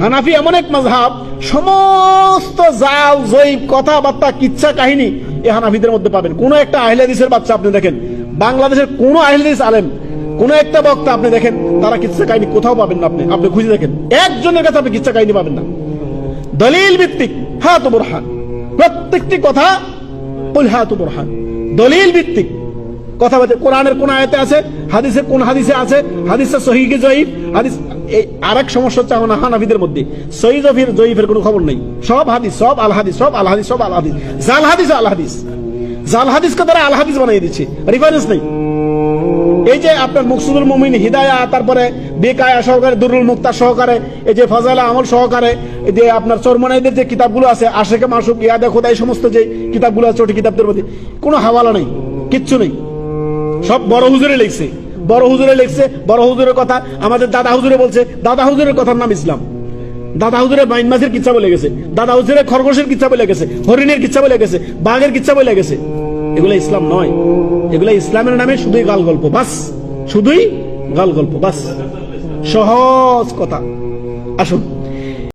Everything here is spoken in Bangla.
হানাফি এমন এক মাঝহাব সমস্ত জাল, জৈব কথাবার্তা, কিচ্ছা কাহিনী এ হানাফিদের মধ্যে পাবেন। একটা বাচ্চা আপনি দেখেন, বাংলাদেশের আলেম একটা বক্তা আপনি দেখেন, তারা কিচ্ছা কাহিনী কোথাও পাবেন না আপনি। আপনি খুঁজে দেখেন, একজনের কাছে আপনি কিচ্ছা কাহিনী পাবেন না। দলিল ভিত্তিক তো বোরহান প্রত্যেকটি কথা তো বোরহান দলিল ভিত্তিক। কথা বলছে কোরআনের কোন আয়াতে আছে হাদিসের কোন হাদিসে আছে হাদিসে সহি জয়ীফ হাদিস এই আরেক সমস্যা হচ্ছে আমার হানাফিদের মধ্যে। সহি জফির জয়ীফের কোনো খবর নেই। সব হাদিস, সব সব সব জাল হাদিস হাদিস। তারা বানিয়ে দিচ্ছে। রেফারেন্স নেই। এই যে আপনার মুকসুদুল হিদায়া, তারপরে বেকায়া সহকারে, দুরুল মুক্তার সহকারে, এই যে ফজালা আমল সহকারে, এই যে আপনার চরমনাইদের যে কিতাবগুলো আছে আশেকে মাসুক ইয়াদে খোদাই সমস্ত যে কিতাবগুলো আছে ছোট কিতাবদের মধ্যে কোনো হাওয়ালা নেই, কিচ্ছু নেই। সব বড় হুজুরে লিখছে। বড় হুজুরে লিখছে, বড় হুজুরের কথা। আমাদের দাদা হুজুরে বলছে, দাদা হুজুরের কথার নাম ইসলাম। দাদা হুজুরে বাইন মাছের কিচ্ছা বলে গেছে। দাদা হুজুরে খরগোশের কিচ্ছা বলে গেছে। হরিণের কিচ্ছা বলে গেছে। বাঘের কিচ্ছা বলে গেছে। এগুলা ইসলাম নয়। এগুলা ইসলামের নামে শুধুই গাল গল্প, বাস। শুধুই গাল গল্প, বাস। সহজ কথা। আসুন।